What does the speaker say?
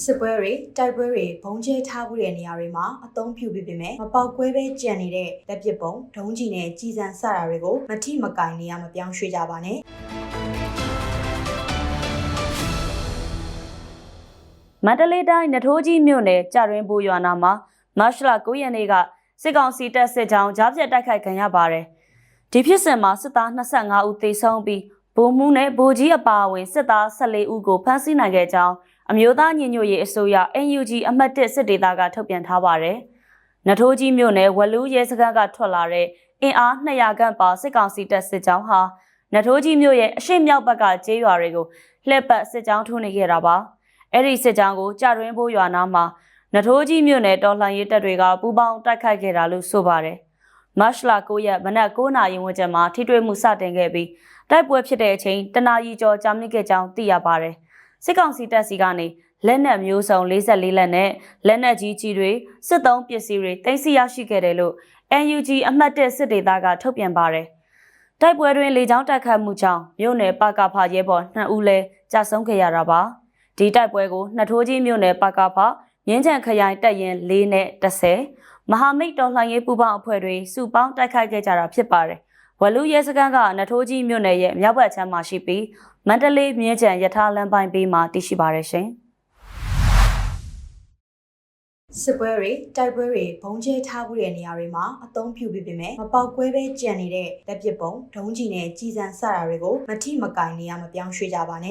စစ်ပွဲတွေတိုက်ပွဲတွေဘုံကျဲထားမှုတဲ့နေရာတွေမှာအသုံးပြုပြီးပေမဲ့မပေါက်ကွဲပဲကြံနေတဲ့လက်ပစ်ပုံဒုံးကျည်နဲ့ကြီးစံစတာတွေကိုမထိမကင်နေရမပြောင်းရွှေ့ကြပါနဲ့မန္တလေးတိုင်းနထိုးကြီးမြို့နယ်ကြတွင်ဘူရွာနာမှာမတ်လ9ရက်နေ့ကစစ်ကောင်စီတပ်စစ်ကြောင်းကြားပြတ်တိုက်ခိုက်ခံရပါတယ်။ဒီဖြစ်စဉ်မှာစစ်သား25ဦးသေဆုံးပြီးဗိုလ်မှူးနဲ့ဗိုလ်ကြီးအပါအဝင်စစ်သား14ဦးကိုဖမ်းဆီးနိုင်ခဲ့ကြောင်း အမျိုးသားညီညွတ်ရေးအစိုးရ NUG အမှတ်1စစ်ဒေသကထုတ်ပြန်ထားပါတယ်။နထိုးကြီးမြို့နယ်ဝလူရဲစခန်းကထွက်လာတဲ့အင်အား200ခန့်ပါစစ်ကောင်စီတပ်စစ်ကြောင်းဟာနထိုးကြီးမြို့ရဲ့အရှိမြောက်ဘက်ကကျေးရွာတွေကိုလှည့်ပတ်စစ်ကြောင်းထိုးနေခဲ့တာပါ။အဲ့ဒီစစ်ကြောင်းကိုကြတွင်းဘိုးရွာနာမှာနထိုးကြီးမြို့နယ်တော်လှန်ရေးတပ်တွေကပူးပေါင်းတိုက်ခိုက်ခဲ့တာလို့ဆိုပါတယ်။မတ်လ9ရက်မနက်9နာရီဝန်းကျင်မှာထိတွေ့မှုစတင်ခဲ့ပြီးတိုက်ပွဲဖြစ်တဲ့အချိန်တနာရီကျော်ကြာမြင့်ခဲ့ကြောင်းသိရပါတယ်။ စစ်ကောင်စီတပ်စီကနေလက်နက်မျိုးစုံ44လက်နဲ့လက်နက်ကြီးကြီးတွေစစ်သုံးပစ္စည်းတွေတင်စီရရှိခဲ့တယ်လို့ NUG အမှတ်1စစ်ဒေသကထုတ်ပြန်ပါတယ်။တိုက်ပွဲတွင်လေကြောင်းတိုက်ခတ်မှုကြောင့်မြို့နယ်ပကဖရဲဘော်2ဦးလဲကြာဆုံးခဲ့ရတာပါ။ဒီတိုက်ပွဲကိုနှစ်ထိုးကြီးမြို့နယ်ပကဖမြင်းချံခရိုင်တပ်ရင်၄နဲ့30မဟာမိတ်တော်လှန်ရေးပူးပေါင်းအဖွဲ့တွေစုပေါင်းတိုက်ခိုက်ခဲ့ကြတာဖြစ်ပါတယ်။ ဝလူရဲစခန်းကနှစ်ထိုးကြီးမြို့နယ်ရဲ့မြောက်ဘက်ခြမ်းမှာရှိပြီးမန္တလေးမြင်းချံရထားလမ်းပိုင်းဘေးမှာတည်ရှိပါတယ်ရှင်။စစ်ပွဲတွေတိုက်ပွဲတွေဘုံကျဲထားမှုတဲ့နေရာတွေမှာအသုံးပြုပြီးပေမဲ့မပေါက်ကွဲပဲကြံနေတဲ့လက်ပစ်ပုံဒုံးကျည်နဲ့ကြီးစံစတာတွေကိုမထိမကင်နေရမပြောင်းရွှေ့ကြပါနဲ့